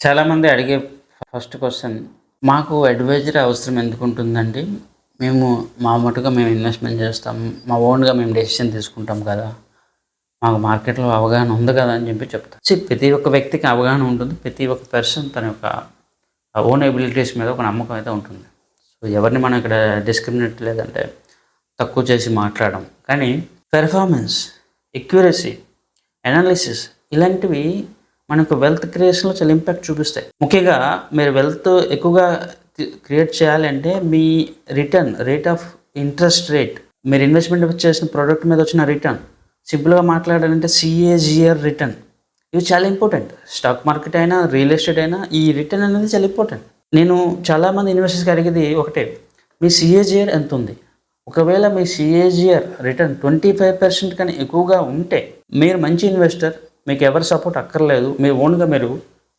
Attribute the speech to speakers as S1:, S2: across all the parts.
S1: చాలామంది అడిగే first question మాకు అడ్వైజరీ అవసరం ఎందుకు ఉంటుందండి మేము మా మటుగా మేము ఇన్వెస్ట్మెంట్ చేస్తాం మా ఓన్గా మేము డెసిషన్ తీసుకుంటాం కదా. మాకు మార్కెట్లో అవగాహన ఉంది కదా అని చెప్పి చెప్తాం. సో ప్రతి ఒక్క వ్యక్తికి అవగాహన ఉంటుంది ప్రతి ఒక్క పర్సన్ తన యొక్క ఓన్ ఎబిలిటీస్ మీద ఒక నమ్మకం అయితే ఉంటుంది. సో ఎవరిని మనం ఇక్కడ డిస్క్రిమినేట్ లేదంటే తక్కువ చేసి మాట్లాడడం కానీ పెర్ఫార్మెన్స్ ఎక్యురసీ అనాలిసిస్ ఇలాంటివి మనకు వెల్త్ క్రియేషన్లో చాలా ఇంపాక్ట్ చూపిస్తాయి. ముఖ్యంగా మీరు వెల్త్ ఎక్కువగా క్రియేట్ చేయాలంటే మీ return rate of interest rate మీరు ఇన్వెస్ట్మెంట్ చేసిన ప్రోడక్ట్ మీద వచ్చిన రిటర్న్ సింపుల్గా మాట్లాడాలంటే సిఏజిఆర్ రిటర్న్ ఇవి చాలా ఇంపార్టెంట్ స్టాక్ మార్కెట్ అయినా రియల్ ఎస్టేట్ అయినా ఈ రిటర్న్ అనేది చాలా ఇంపార్టెంట్ నేను చాలామంది ఇన్వెస్టర్స్కి అడిగేది ఒకటే మీ సిఏజిఆర్ ఎంత ఉంది? ఒకవేళ మీ CAGR return twenty five percent కన్నా ఎక్కువగా ఉంటే మీరు మంచి ఇన్వెస్టర్ మీకు ఎవరి సపోర్ట్ అక్కర్లేదు. మీరు ఓన్గా మీరు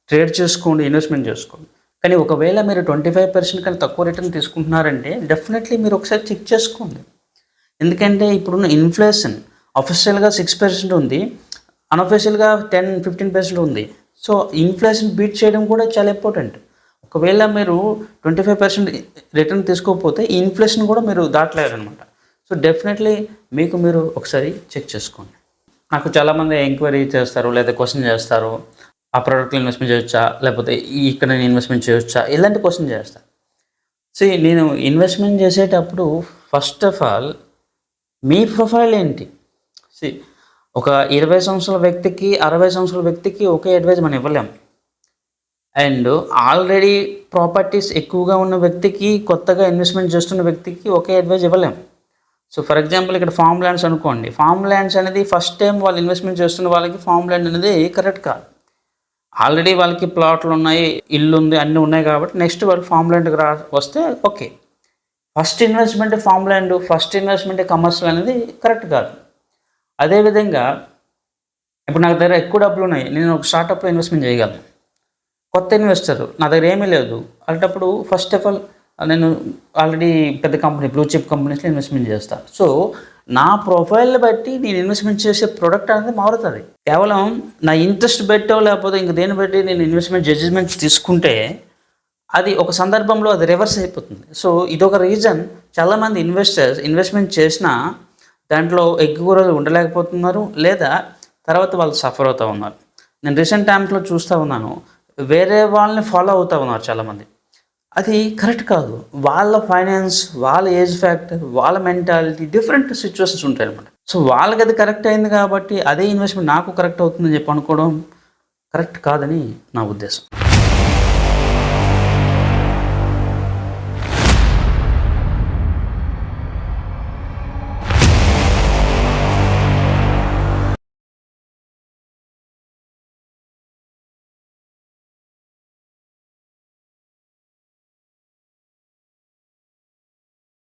S1: ట్రేడ్ చేసుకోండి ఇన్వెస్ట్మెంట్ చేసుకోండి. కానీ ఒకవేళ మీరు ట్వంటీ ఫైవ్ పర్సెంట్ కానీ తక్కువ రిటర్న్ తీసుకుంటున్నారంటే డెఫినెట్లీ మీరు ఒకసారి చెక్ చేసుకోండి. ఎందుకంటే ఇప్పుడున్న ఇన్ఫ్లేషన్ అఫీషియల్గా సిక్స్ పర్సెంట్ ఉంది. అన్అఫీషియల్గా టెన్ ఫిఫ్టీన్ పర్సెంట్ ఉంది. సో ఇన్ఫ్లేషన్ బీట్ చేయడం కూడా చాలా ఇంపార్టెంట్ ఒకవేళ మీరు ట్వంటీ ఫైవ్ పర్సెంట్ రిటర్న్ తీసుకోకపోతే ఈ ఇన్ఫ్లేషన్ కూడా మీరు దాటలేరనమాట సో డెఫినెట్లీ మీకు మీరు ఒకసారి చెక్ చేసుకోండి. నాకు చాలామంది ఎంక్వైరీ చేస్తారు లేదా క్వశ్చన్ చేస్తారు. ఆ ప్రోడక్ట్లో ఇన్వెస్ట్మెంట్ చేయొచ్చా? లేకపోతే ఇక్కడ నేను ఇన్వెస్ట్మెంట్ చేయొచ్చా? ఇలాంటి క్వశ్చన్ చేస్తాను సో నేను ఇన్వెస్ట్మెంట్ చేసేటప్పుడు ఫస్ట్ ఆఫ్ ఆల్ మీ ప్రొఫైల్ ఏంటి? సి ఒక ఇరవై సంవత్సరాల వ్యక్తికి అరవై సంవత్సరాల వ్యక్తికి ఒకే అడ్వైజ్ మనం ఇవ్వలేం. అండ్ ఆల్రెడీ ప్రాపర్టీస్ ఎక్కువగా ఉన్న వ్యక్తికి కొత్తగా ఇన్వెస్ట్మెంట్ చేస్తున్న వ్యక్తికి ఒకే అడ్వైజ్ ఇవ్వలేం. సో ఫర్ ఎగ్జాంపుల్ ఇక్కడ ఫామ్ ల్యాండ్స్ అనుకోండి. ఫామ్ ల్యాండ్స్ అనేది ఫస్ట్ టైం వాళ్ళు ఇన్వెస్ట్మెంట్ చేస్తున్న వాళ్ళకి ఫామ్ ల్యాండ్ అనేది కరెక్ట్ కాదు. ఆల్రెడీ వాళ్ళకి ప్లాట్లు ఉన్నాయి ఇల్లు ఉంది అన్నీ ఉన్నాయి కాబట్టి నెక్స్ట్ వాళ్ళు ఫామ్ ల్యాండ్కి రా వస్తే okay first investment farm land first investment commercial అనేది కరెక్ట్ కాదు. అదేవిధంగా ఇప్పుడు నాకు దగ్గర ఎక్కువ డబ్బులు ఉన్నాయి నేను ఒక స్టార్టప్లో ఇన్వెస్ట్మెంట్ చేయగలను. కొత్త ఇన్వెస్టర్ నా దగ్గర ఏమీ లేదు. అలాంటప్పుడు ఫస్ట్ ఆఫ్ ఆల్ నేను ఆల్రెడీ పెద్ద కంపెనీ బ్లూ చిప్ కంపెనీస్లో ఇన్వెస్ట్మెంట్ చేస్తాను సో నా ప్రొఫైల్ బట్టి నేను ఇన్వెస్ట్మెంట్ చేసే ప్రోడక్ట్ అనేది మారుతుంది. కేవలం నా ఇంట్రెస్ట్ పెట్టో లేకపోతే ఇంక దేని బట్టి నేను ఇన్వెస్ట్మెంట్ జడ్జిమెంట్ తీసుకుంటే అది ఒక సందర్భంలో అది రివర్స్ అయిపోతుంది. సో ఇదొక రీజన్ చాలామంది ఇన్వెస్టర్స్ ఇన్వెస్ట్మెంట్ చేసినా దాంట్లో ఎక్కువ రోజులు ఉండలేకపోతున్నారు లేదా తర్వాత వాళ్ళు సఫర్ అవుతూ ఉన్నారు. నేను రీసెంట్ టైమ్స్లో చూస్తూ ఉన్నాను. వేరే వాళ్ళని ఫాలో అవుతూ ఉన్నారు చాలామంది. అది కరెక్ట్ కాదు. వాళ్ళ ఫైనాన్స్ వాళ్ళ ఏజ్ ఫ్యాక్టర్ వాళ్ళ మెంటాలిటీ డిఫరెంట్ సిచ్యువేషన్స్ ఉంటాయి అనమాట సో వాళ్ళకి అది కరెక్ట్ అయింది కాబట్టి అదే ఇన్వెస్ట్మెంట్ నాకు కరెక్ట్ అవుతుందని చెప్పి అనుకోవడం కరెక్ట్ కాదని నా ఉద్దేశం.